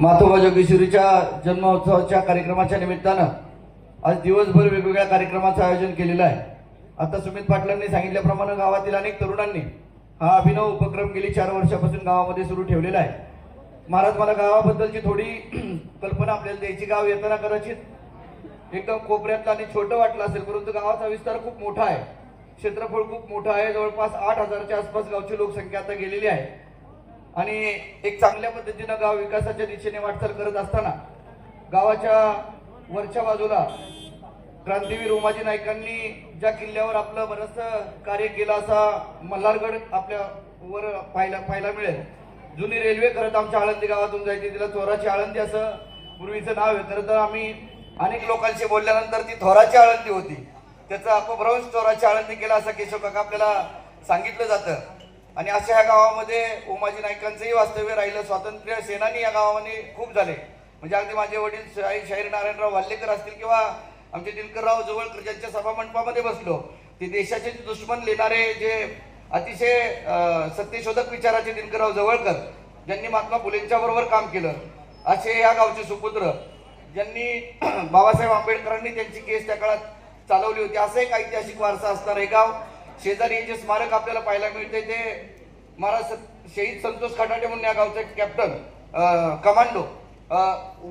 माथोबा जोगेश्वरीच्या जन्मोत्सवाच्या कार्यक्रमाच्या निमित्तानं आज दिवसभर वेगवेगळ्या कार्यक्रमाचं आयोजन केलेलं आहे. आता सुमित पाटलांनी सांगितल्याप्रमाणे गावातील अनेक तरुणांनी हा अभिनव उपक्रम गेली चार वर्षापासून गावामध्ये सुरू ठेवलेला आहे. महाराज मला गावाबद्दलची थोडी कल्पना आपल्याला द्यायची. गाव येताना कदाचित एकदम कोपऱ्यातलं आणि छोटं वाटलं असेल परंतु गावाचा विस्तार खूप मोठा आहे. क्षेत्रफळ खूप मोठं आहे. जवळपास आठ हजारच्या आसपास गावची लोकसंख्या आता गेलेली आहे. आणि एक चांगल्या पद्धतीनं गाव विकासाच्या दिशेने वाटचाल करत असताना गावाच्या वरच्या बाजूला क्रांतीवीर उमाजी नाईकांनी ज्या किल्ल्यावर आपलं बरंचसं कार्य केलं असा मल्हारगड आपल्या वर पाहायला पाहायला मिळेल. जुनी रेल्वे खरं आमच्या आळंदी गावातून जायची तिला चोराची आळंदी असं पूर्वीचं नाव आहे. खरं तर आम्ही अनेक लोकांशी बोलल्यानंतर ती थोराची आळंदी होती. त्याचा अपभ्रंश थोराची आळंदी केला असं केशव काका आपल्याला सांगितलं जातं. आणि अशा ह्या गावामध्ये उमाजी नाईकांचंही वास्तव्य राहिलं. स्वातंत्र्य सेनानी या गावामध्ये खूप झाले. म्हणजे अगदी माझे वडील आई शाहीर नारायणराव वाल्लेकर असतील किंवा आमचे दिनकरराव जवळकर ज्यांच्या सभामंडपामध्ये बसलो ते देशाचे दुश्मन लिहिणारे जे अतिशय सत्यशोधक विचाराचे दिनकरराव जवळकर ज्यांनी महात्मा फुलेंच्या बरोबर काम केलं असे या गावचे सुपुत्र ज्यांनी बाबासाहेब आंबेडकरांनी त्यांची केस त्या काळात चालवली होती. असं एक ऐतिहासिक वारसा असणार हे गाव. शेजारी हे जे स्मारक आपल्याला पाहायला मिळते ते महाराज स- शहीद संतोष खटाटे म्हणून या गावचे कॅप्टन कमांडो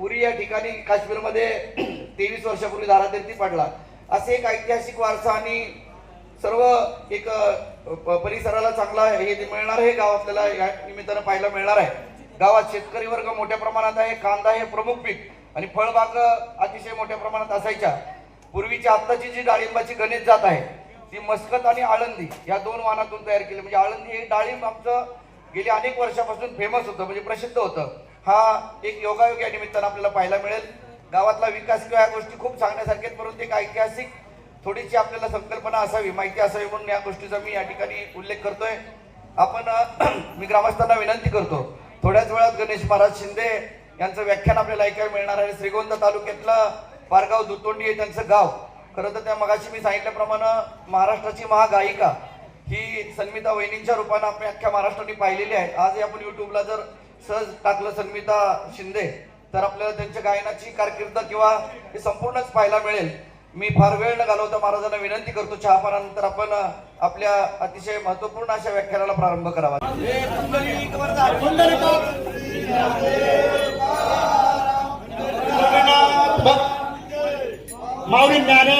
उरी या ठिकाणी काश्मीरमध्ये तेवीस वर्षापूर्वी धारातीर्थी पडला. असे एक ऐतिहासिक वारसा आणि सर्व एक प- परिसराला चांगला हे मिळणार हे गाव आपल्याला या निमित्तानं पाहायला मिळणार आहे. गावात शेतकरी वर्ग मोठ्या प्रमाणात आहे. कांदा हे प्रमुख पीक आणि फळबाग अतिशय मोठ्या प्रमाणात असायच्या. पूर्वीची आत्ताची जी डाळिंबाची गणित जात आहे ती मस्कत आणि आळंदी या दोन वाहनातून तयार केली. म्हणजे आळंदी हे डाळिंब आमचं गेली अनेक वर्षापासून फेमस होतं म्हणजे प्रसिद्ध होतं. हा एक योगायोग या निमित्तानं आपल्याला पाहायला मिळेल. गावातला विकास किंवा या गोष्टी खूप सांगण्यासारख्या आहेत, परंतु एक ऐतिहासिक थोडीशी आपल्याला संकल्पना असावी माहिती असावी म्हणून या गोष्टीचा मी या ठिकाणी उल्लेख करतोय. आपण मी ग्रामस्थांना विनंती करतो थोड्याच वेळात गणेश महाराज शिंदे यांचं व्याख्यान आपल्याला ऐकायला मिळणार आहे. श्रीगोंदा तालुक्यातलं पारगाव दुतोंडी हे त्यांचं गाव. खरं तर त्या मगाशी मी सांगितल्याप्रमाणे महाराष्ट्राची महागायिका ही सन्मिता वहिनींच्या रूपानं आपण अख्ख्या महाराष्ट्राने पाहिलेली आहे. आजही आपण युट्यूबला जर सहज टाकलं सन्मिता शिंदे तर आपल्याला त्यांच्या गायनाची कारकीर्द किंवा हे संपूर्णच पाहायला मिळेल. मी फार वेळ न घालवता महाराजांना विनंती करतो चहापानानंतर आपण आपल्या अतिशय महत्त्वपूर्ण अशा व्याख्यानाला प्रारंभ करावा. माऊली ज्ञाने